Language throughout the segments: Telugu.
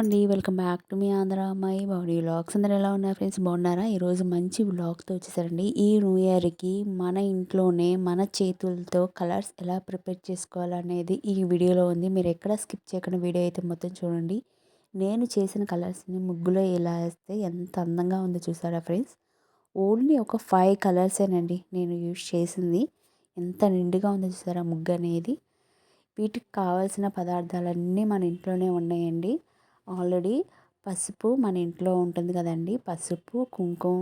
అండి. వెల్కమ్ బ్యాక్ టు మీ ఆంధ్ర అమ్మాయి బాడీ వ్లాగ్స్. అందరు ఎలా ఉన్నారు ఫ్రెండ్స్? బాగున్నారా? ఈరోజు మంచి వ్లాగ్తో వచ్చేసారండి. ఈ న్యూ ఇయర్కి మన ఇంట్లోనే మన చేతులతో కలర్స్ ఎలా ప్రిపేర్ చేసుకోవాలనేది ఈ వీడియోలో ఉంది. మీరు ఎక్కడ స్కిప్ చేయకుండా వీడియో అయితే మొత్తం చూడండి. నేను చేసిన కలర్స్ని ముగ్గులో ఎలా వేస్తే ఎంత అందంగా ఉందో చూసారా ఫ్రెండ్స్? ఓన్లీ ఒక ఫైవ్ కలర్సేనండి నేను యూజ్ చేసింది. ఎంత నిండుగా ఉందో చూసారా ముగ్గు అనేది వీటికి కావాల్సిన పదార్థాలన్నీ మన ఇంట్లోనే ఉన్నాయండి. ఆల్రెడీ పసుపు మన ఇంట్లో ఉంటుంది కదండి. పసుపు కుంకుమ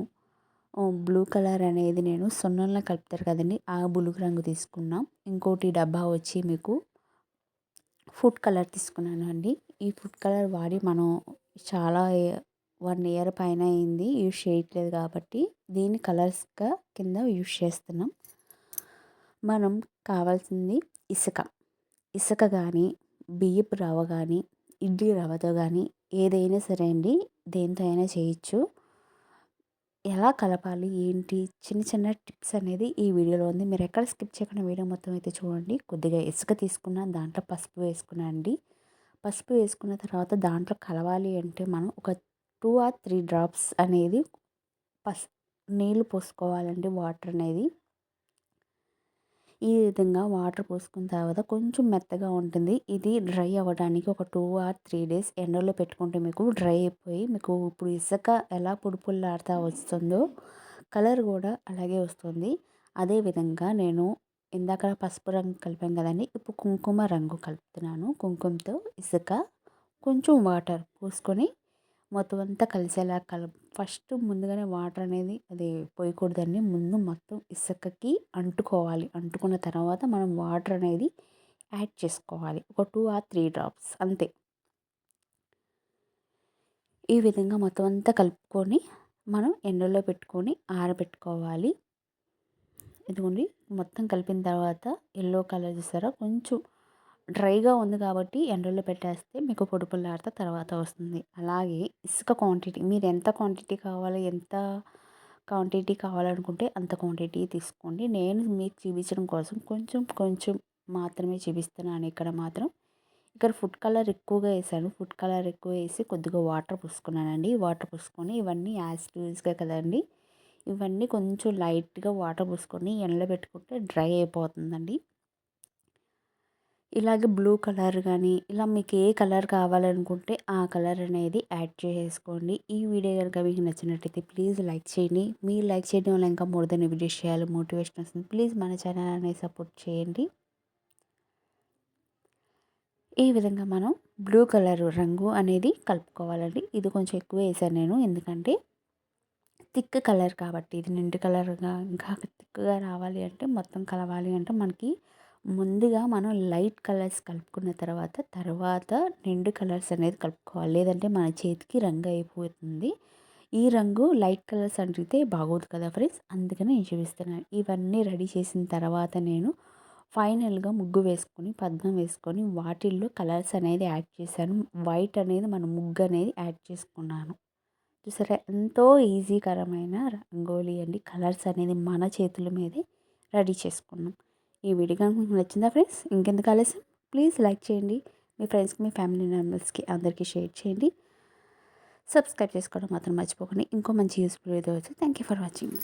బ్లూ కలర్ అనేది నేను సున్నంలో కలుపుతారు కదండి. ఆ బులుగు రంగు తీసుకున్నాం. ఇంకోటి డబ్బా వచ్చి మీకు ఫుడ్ కలర్ తీసుకున్నాను అండి. ఈ ఫుడ్ కలర్ వాడి మనం చాలా వన్ ఇయర్ పైన అయింది. యూజ్ చేయట్లేదు కాబట్టి దీన్ని కలర్స్గా కింద యూజ్ చేస్తున్నాం. మనం కావాల్సింది ఇసుక. ఇసుక కానీ బియ్యపు రవ్వ కానీ ఇడ్లీ రవ్వతో కానీ ఏదైనా సరే అండి దేంతో అయినా చేయొచ్చు. ఎలా కలపాలి ఏంటి చిన్న చిన్న టిప్స్ అనేది ఈ వీడియోలో ఉంది. మీరు ఎక్కడ స్కిప్ చేయకుండా వీడియో మొత్తం అయితే చూడండి. కొద్దిగా ఇసుక తీసుకున్న దాంట్లో పసుపు వేసుకున్నా అండి. పసుపు వేసుకున్న తర్వాత దాంట్లో కలవాలి అంటే మనం ఒక టూ ఆర్ త్రీ డ్రాప్స్ అనేది పస్ నీళ్ళు పోసుకోవాలండి వాటర్ అనేది. ఈ విధంగా వాటర్ పోసుకున్న తర్వాత కొంచెం మెత్తగా ఉంటుంది. ఇది డ్రై అవ్వడానికి ఒక టూ ఆర్ త్రీ డేస్ ఎండలో పెట్టుకుంటే మీకు డ్రై అయిపోయి మీకు ఇప్పుడు ఇసుక ఎలా పుడుపుల్లాడుతూ వస్తుందో కలర్ కూడా అలాగే వస్తుంది. అదేవిధంగా నేను ఇందాక పసుపు రంగు కలిపాను కదండి ఇప్పుడు కుంకుమ రంగు కలుపుతున్నాను. కుంకుమతో ఇసుక కొంచెం వాటర్ పోసుకొని మొత్తం అంతా కలిసేలా కల ఫస్ట్ ముందుగానే వాటర్ అనేది అది పోయకూడదండి. ముందు మొత్తం ఇసుకకి అంటుకోవాలి. అంటుకున్న తర్వాత మనం వాటర్ అనేది యాడ్ చేసుకోవాలి. ఒక టూ ఆర్ త్రీ డ్రాప్స్ అంతే. ఈ విధంగా మొత్తం అంతా కలుపుకొని మనం ఎండలో పెట్టుకొని ఆరబెట్టుకోవాలి. ఇదిగోండి మొత్తం కలిపిన తర్వాత ఎల్లో కలర్ చూసారా? కొంచెం డ్రైగా ఉంది కాబట్టి ఎండలో పెట్టేస్తే మీకు పొడి పుల్లాడితే తర్వాత వస్తుంది. అలాగే ఇసుక క్వాంటిటీ మీరు ఎంత క్వాంటిటీ కావాలి ఎంత క్వాంటిటీ కావాలనుకుంటే అంత క్వాంటిటీ తీసుకోండి. నేను మీకు చూపించడం కోసం కొంచెం కొంచెం మాత్రమే చూపిస్తున్నాను. ఇక్కడ మాత్రం ఇక్కడ ఫుడ్ కలర్ ఎక్కువగా వేసాను ఫుడ్ కలర్ ఎక్కువ వేసి కొద్దిగా వాటర్ పూసుకున్నానండి. వాటర్ పూసుకొని ఇవన్నీ యాజ్ యూజ్గా కదండి. ఇవన్నీ కొంచెం లైట్గా వాటర్ పూసుకొని ఎండలో పెట్టుకుంటే డ్రై అయిపోతుందండి. ఇలాగే బ్లూ కలర్ కానీ ఇలా మీకు ఏ కలర్ కావాలనుకుంటే ఆ కలర్ అనేది యాడ్ చేసుకోండి ఈ వీడియో కనుక మీకు నచ్చినట్టయితే ప్లీజ్ లైక్ చేయండి. మీరు లైక్ చేయడం వల్ల ఇంకా మోర్ దెన్ వీడియోస్ చేయాలి మోటివేషన్ వస్తుంది. ప్లీజ్ మన ఛానల్ అనేది సపోర్ట్ చేయండి. ఈ విధంగా మనం బ్లూ కలర్ రంగు అనేది కలుపుకోవాలండి. ఇది కొంచెం ఎక్కువ వేసాను నేను ఎందుకంటే థిక్ కలర్ కాబట్టి ఇది నిండు కలర్గా ఇంకా థిక్గా రావాలి అంటే మొత్తం కలవాలి అంటే మనకి ముందుగా మనం లైట్ కలర్స్ కలుపుకున్న తర్వాత తర్వాత నిండు కలర్స్ అనేది కలుపుకోవాలి. లేదంటే మన చేతికి రంగు అయిపోతుంది. ఈ రంగు లైట్ కలర్స్ అంటితే బాగోదు కదా ఫ్రెండ్స్? అందుకని నేను చూపిస్తున్నాను. ఇవన్నీ రెడీ చేసిన తర్వాత నేను ఫైనల్గా ముగ్గు వేసుకొని పద్మం వేసుకొని వాటిల్లో కలర్స్ అనేది యాడ్ చేశాను. వైట్ అనేది మన ముగ్గు అనేది యాడ్ చేసుకున్నాను. చూసారా? ఎంతో ఈజీకరమైన రంగోలీ అండి. కలర్స్ అనేది మన చేతుల మీదే రెడీ చేసుకున్నాం. ఈ వీడియో కనుక మీకు నచ్చిందా ఫ్రెండ్స్? ఇంకెందుకు ఆలస్యం? ప్లీజ్ లైక్ చేయండి. మీ ఫ్రెండ్స్కి మీ ఫ్యామిలీ మెంబర్స్కి అందరికీ షేర్ చేయండి. సబ్స్క్రైబ్ చేసుకోవడం మాత్రం మర్చిపోకండి. ఇంకో మంచి యూస్ఫుల్ వీడియో వచ్చి థ్యాంక్ యూ ఫర్ వాచింగ్.